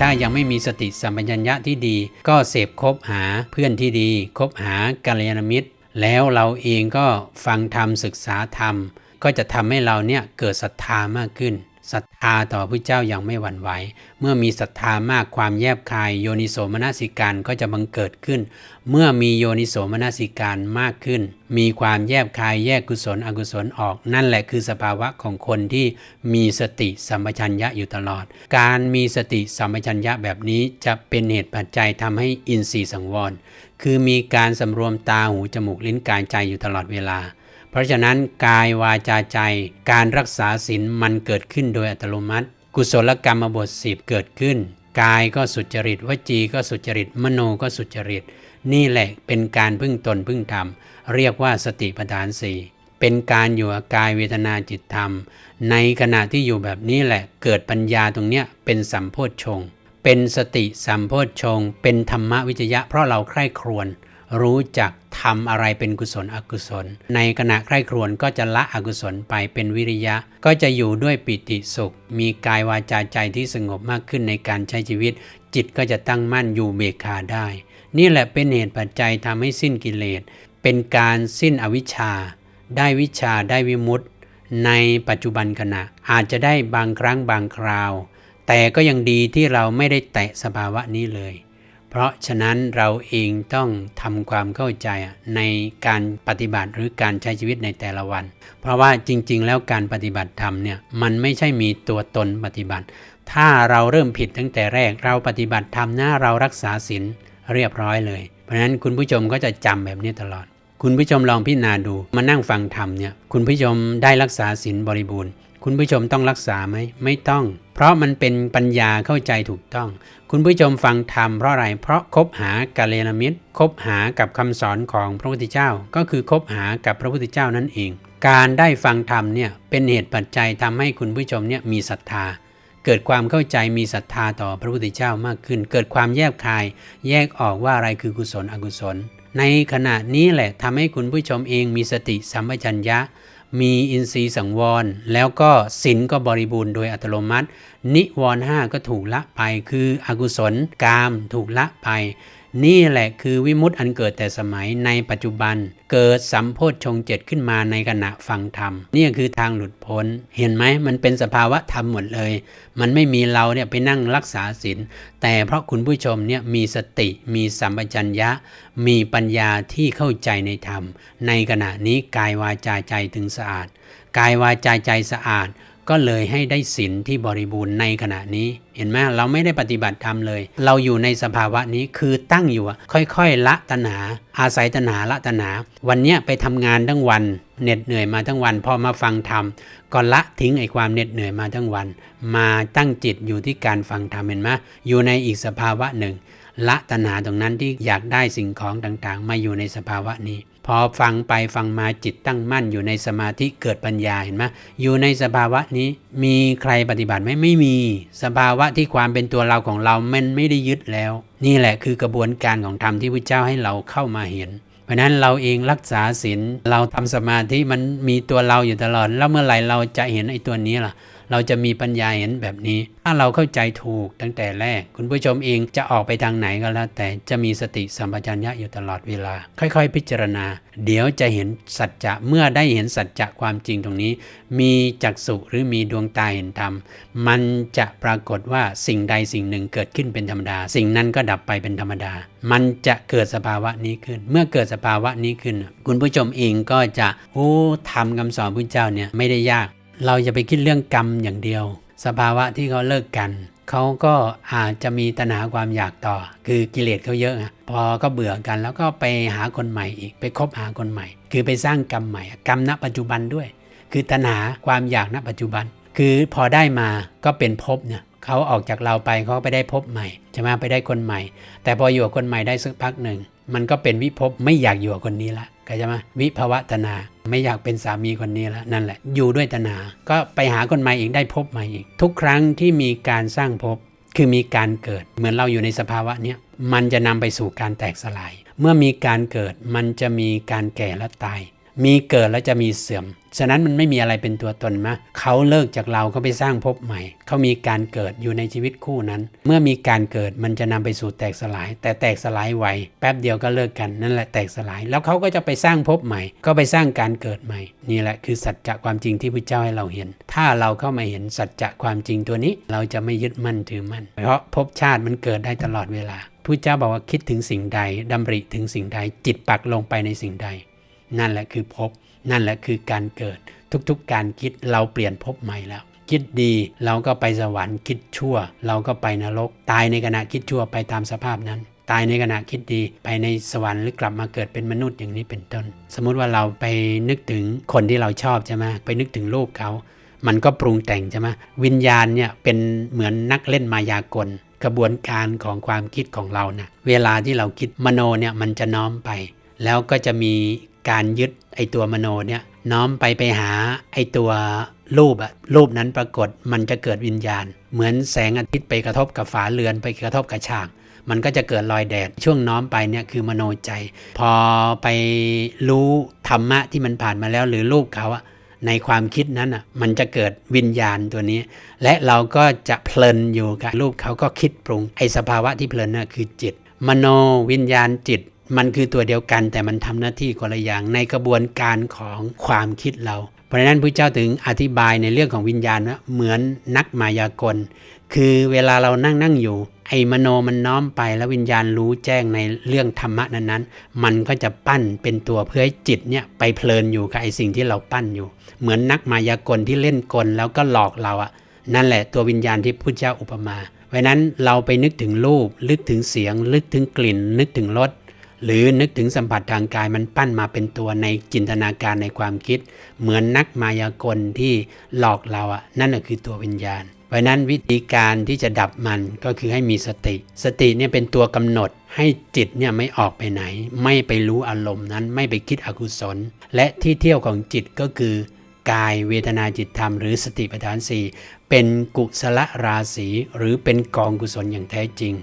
ถ้ายังไม่มีสติสัมปชัญญะที่ดี ก็เสพคบหาเพื่อนที่ดี คบหากัลยาณมิตร แล้วเราเองก็ฟังธรรมศึกษาธรรม ก็จะทำให้เราเนี่ยเกิดศรัทธามากขึ้น ศรัทธาต่อพระเจ้ายังไม่หวั่นไหว เมื่อมีศรัทธามากความแยบคาย โยนิโสมนสิการก็จะบังเกิดขึ้น เมื่อมีโยนิโสมนสิการมากขึ้น มีความแยบคายแยกกุศลอกุศลออก นั่นแหละคือสภาวะของคนที่มีสติสัมปชัญญะอยู่ตลอด การมีสติสัมปชัญญะแบบนี้จะเป็นเหตุปัจจัยทำให้อินทรีย์สังวร คือมีการสำรวมตาหูจมูกลิ้นกายใจอยู่ตลอดเวลา เพราะฉะนั้นกายวาจาใจการรักษาศีลมันเกิดขึ้นโดยอัตโนมัติ กุศลกรรมบทสิบเกิดขึ้น กายก็สุจริตวจีก็สุจริต มโนก็สุจริต นี่แหละเป็นการพึ่งตนพึ่งธรรม เรียกว่าสติปัฏฐานสี่เป็นการอยู่กับกายเวทนาจิตธรรม ในขณะที่อยู่แบบนี้แหละเกิดปัญญาตรงเนี้ยเป็นสัมโพชฌงเป็นสติสัมโพชฌงเป็นธรรมวิจยะ เพราะเราใคร่ครวญ รู้จักทำอะไรเป็นกุศลอกุศล ในขณะใคร่ครวญก็จะละอกุศลไปเป็นวิริยะ ก็จะอยู่ด้วยปิติสุข มีกายวาจาใจที่สงบมากขึ้นในการใช้ชีวิต จิตก็จะตั้งมั่นอยู่เบคาได้ นี่แหละเป็นเหตุปัจจัยทำให้สิ้นกิเลส เป็นการสิ้นอวิชชา ได้วิชาได้วิมุตติในปัจจุบันขณะอาจจะได้บางครั้งบางคราว แต่ก็ยังดีที่เราไม่ได้แตะสภาวะนี้เลย เพราะฉะนั้นเราเองต้องทำความเข้าใจในการปฏิบัติหรือการใช้ชีวิตในแต่ละวัน เพราะว่าจริง ๆ แล้วการปฏิบัติธรรมเนี่ยมันไม่ใช่มีตัวตนปฏิบัติ ถ้าเราเริ่มผิดตั้งแต่แรกเราปฏิบัติธรรมนะเรารักษาศีลเรียบร้อยเลย เพราะฉะนั้นคุณผู้ชมก็จะจำแบบนี้ตลอด คุณผู้ชมลองพิจารณาดูมานั่งฟังธรรมเนี่ยคุณผู้ชมได้รักษาศีลบริบูรณ์ คุณผู้ชมต้องรักษาไหมไม่ต้อง เพราะมันเป็นปัญญาเข้าใจถูกต้อง คุณผู้ชมฟังธรรมเพราะอะไร เพราะคบหากาเลนมิตรคบหากับคำสอนของพระพุทธเจ้า ก็คือคบหากับพระพุทธเจ้านั่นเอง การได้ฟังธรรมเนี่ยเป็นเหตุปัจจัยทำให้คุณผู้ชมเนี่ยมีศรัทธา เกิดความเข้าใจมีศรัทธาต่อพระพุทธเจ้ามากขึ้น เกิดความแยบคาย แยกออกว่าอะไรคือกุศลอกุศล ในขณะนี้แหละทำให้คุณผู้ชมเองมีสติสัมปชัญญะ มีอินทรีย์สังวร แล้วก็ศีลก็บริบูรณ์โดยอัตโนมัตินิวรณ์ห้าก็ถูกละไป คืออกุศลกามถูกละไป นี่แหละคือวิมุตติอันเกิดแต่สมัยในปัจจุบัน เกิดสัมโพชฌงเจ็ดขึ้นมาในขณะฟังธรรม นี่คือทางหลุดพ้น เห็นไหมมันเป็นสภาวะธรรมหมดเลย มันไม่มีเราเนี่ยไปนั่งรักษาศีลแต่เพราะคุณผู้ชมเนี่ยมีสติมีสัมปชัญญะ มีปัญญาที่เข้าใจในธรรม ในขณะนี้กายวาจาใจถึงสะอาด กายวาจาใจสะอาด ก็เลยให้ได้ศีลที่บริบูรณ์ในขณะนี้ เห็นไหมเราไม่ได้ปฏิบัติธรรมเลย เราอยู่ในสภาวะนี้คือตั้งอยู่ค่อยๆ ละตัณหา อาศัยตัณหาละตัณหา วันเนี้ยไปทำงานทั้งวันเหน็ดเหนื่อยมาทั้งวันพอมาฟังธรรมก็ละทิ้งไอ้ความเหน็ดเหนื่อยมาทั้งวัน มาตั้งจิตอยู่ที่การฟังธรรมเห็นไหมอยู่ในอีกสภาวะหนึ่ง ละตัณหาตรงนั้นที่อยากได้สิ่งของต่างๆ มาอยู่ในสภาวะนี้ พอฟังไปฟังมาจิตตั้งมั่นอยู่ในสมาธิเกิดปัญญาเห็นไหมอยู่ในสภาวะนี้มีใครปฏิบัติไหมไม่มี สภาวะที่ความเป็นตัวเราของเรามันไม่ได้ยึดแล้ว นี่แหละคือกระบวนการของธรรมที่พระเจ้าให้เราเข้ามาเห็นเพราะนั้นเราเองรักษาศีลเราทำสมาธิมันมีตัวเราอยู่ตลอด แล้วเมื่อไหร่เราจะเห็นไอ้ตัวนี้ล่ะ เราจะมีปัญญาเห็นแบบนี้ ถ้าเราเข้าใจถูกตั้งแต่แรก คุณผู้ชมเองจะออกไปทางไหนก็แล้ว แต่จะมีสติสัมปชัญญะอยู่ตลอดเวลา ค่อยๆ พิจารณา เดี๋ยวจะเห็นสัจจะเมื่อได้เห็นสัจจะความจริงตรงนี้ มีจักษุหรือมีดวงตาเห็นธรรมมันจะปรากฏว่าสิ่งใดสิ่งหนึ่งเกิดขึ้นเป็นธรรมดา สิ่งนั้นก็ดับไปเป็นธรรมดา มันจะเกิดสภาวะนี้ขึ้น เมื่อเกิดสภาวะนี้ขึ้น คุณผู้ชมเองก็จะโอ้ทำคำสอนพระเจ้าเนี่ยไม่ได้ยาก เราจะไปคิดเรื่องกรรมอย่างเดียว สภาวะที่เขาเลิกกันเขาก็อาจจะมีตัณหาความอยากต่อ คือกิเลสเขาเยอะพอก็เบื่อกันแล้วก็ไปหาคนใหม่อีกไปคบหาคนใหม่ คือไปสร้างกรรมใหม่ กรรมณปัจจุบันด้วย คือตัณหาความอยากณปัจจุบัน คือพอได้มาก็เป็นภพเนี่ยเขาออกจากเราไปเขาไปได้ภพใหม่ใช่ไหมไปได้คนใหม่ แต่พออยู่กับคนใหม่ได้สักพักหนึ่ง มันก็เป็นวิภพไม่อยากอยู่กับคนนี้ละเข้าใจไหมวิภวะตนาไม่อยากเป็นสามีคนนี้แล้วนั่นแหละ อยู่ด้วยตนา ก็ไปหาคนใหม่อีกได้พบใหม่อีก ทุกครั้งที่มีการสร้างพบคือมีการเกิด เหมือนเราอยู่ในสภาวะเนี้ยมันจะนำไปสู่การแตกสลาย เมื่อมีการเกิดมันจะมีการแก่และตาย มีเกิดแล้วจะมีเสื่อม ฉะนั้นมันไม่มีอะไรเป็นตัวตนมะเขาเลิกจากเราเขาไปสร้างภพใหม่ เขามีการเกิดอยู่ในชีวิตคู่นั้น เมื่อมีการเกิดมันจะนำไปสู่แตกสลาย แต่แตกสลายไวแป๊บเดียวก็เลิกกันนั่นแหละแตกสลาย แล้วเขาก็จะไปสร้างภพใหม่ ก็ไปสร้างการเกิดใหม่ นี่แหละคือสัจจะความจริงที่พระเจ้าให้เราเห็น ถ้าเราเข้ามาเห็นสัจจะความจริงตัวนี้ เราจะไม่ยึดมั่นถือมั่น เพราะภพชาติมันเกิดได้ตลอดเวลาพระเจ้าบอกว่าคิดถึงสิ่งใดดำริถึงสิ่งใดจิตปักลงไปในสิ่งใด นั่นแหละคือภพนั่นแหละคือการเกิด ทุกๆการคิดเราเปลี่ยนภพใหม่แล้ว คิดดีเราก็ไปสวรรค์คิดชั่ว เราก็ไปนรก ตายในขณะคิดชั่วไปตามสภาพนั้นตายในขณะคิดดีไปในสวรรค์หรือกลับมาเกิดเป็นมนุษย์อย่างนี้เป็นต้น สมมุติว่าเราไปนึกถึงคนที่เราชอบใช่ไหมไปนึกถึงรูปเขา มันก็ปรุงแต่งใช่ไหมวิญญาณเนี่ยเป็นเหมือนนักเล่นมายากล กระบวนการของความคิดของเรานะเวลาที่เราคิดมโนเนี่ยมันจะน้อมไป แล้วก็จะมี การยึดไอตัวมโนเนี่ยน้อมไปไปหาไอตัวรูปอะรูปนั้นปรากฏมันจะเกิดวิญญาณ เหมือนแสงอาทิตย์ไปกระทบกับฝาเรือนไปกระทบกับฉากมันก็จะเกิดรอยแดด ช่วงน้อมไปเนี่ยคือมโนใจ พอไปรู้ธรรมะที่มันผ่านมาแล้วหรือรูปเขาอะในความคิดนั้นอะมันจะเกิดวิญญาณตัวนี้ และเราก็จะเพลินอยู่กับรูปเขาก็คิดปรุงไอสภาวะที่เพลินน่ะคือจิต มโนวิญญาณจิต มันคือตัวเดียวกันแต่มันทำหน้าที่คนละอย่างในกระบวนการของความคิดเรา เพราะฉะนั้นพระเจ้าถึงอธิบายในเรื่องของวิญญาณว่าเหมือนนักมายากล คือเวลาเรานั่งนั่งอยู่ ไอ้มโนมันน้อมไปแล้ววิญญาณรู้แจ้งในเรื่องธรรมะนั้นๆ มันก็จะปั้นเป็นตัวเพื่อให้จิตเนี่ยไปเพลินอยู่กับไอ้สิ่งที่เราปั้นอยู่ เหมือนนักมายากลที่เล่นกลแล้วก็หลอกเราอะนั่นแหละตัววิญญาณที่พุทธเจ้าอุปมาเพราะนั้นเราไปนึกถึงรูปนึกถึงเสียงนึกถึงกลิ่น นึกถึงรส หรือนึกถึงสัมผัสทางกายมันปั้นมาเป็นตัวในจินตนาการในความคิด เหมือนนักมายากลที่หลอกเราอะนั่นคือตัววิญญาณ เพราะนั้นวิธีการที่จะดับมันก็คือให้มีสติ สติเนี่ยเป็นตัวกำหนดให้จิตเนี่ยไม่ออกไปไหน ไม่ไปรู้อารมณ์นั้นไม่ไปคิดอกุศล และที่เที่ยวของจิตก็คือกายเวทนาจิตธรรมหรือสติปัฏฐานสี่ เป็นกุศลราศีหรือเป็นกองกุศลอย่างแท้จริง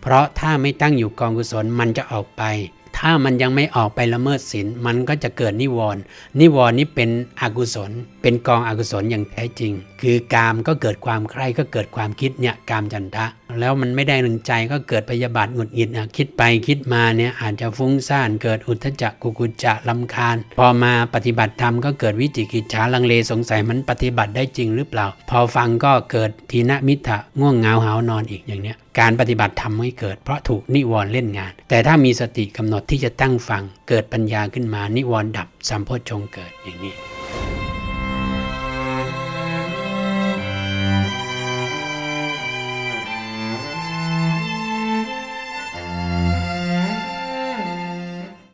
เพราะถ้าไม่ตั้งอยู่กองกุศลมันจะออกไป ถ้ามันยังไม่ออกไปละเมิดศีลมันก็จะเกิดนิวรณ์นิวรณ์นี้เป็นอกุศล เป็นกองอกุศลอย่างแท้จริง คือกามก็เกิดความใคร่ก็เกิดความคิดเนี่ยกามจันทะ แล้วมันไม่ได้หนึ่งใจก็เกิดพยาบาทหงุดหงิดนะคิดไปคิดมาเนี่ยอาจจะฟุ้งซ่านเกิดอุทธจักกุกุจจะลำคาญ พอมาปฏิบัติธรรมก็เกิดวิจิกิจฉาลังเลสงสัยมันปฏิบัติได้จริงหรือเปล่า พอฟังก็เกิดทีนมิทะง่วงเหงาหานอนอีกอย่างเนี้ยการปฏิบัติธรรมไม่เกิดเพราะถูกนิวรณ์เล่นงาน แต่ถ้ามีสติกำหนดที่จะตั้งฟัง เกิดปัญญาขึ้นมานิวรณ์ดับสัมโพชฌงเกิดอย่างนี้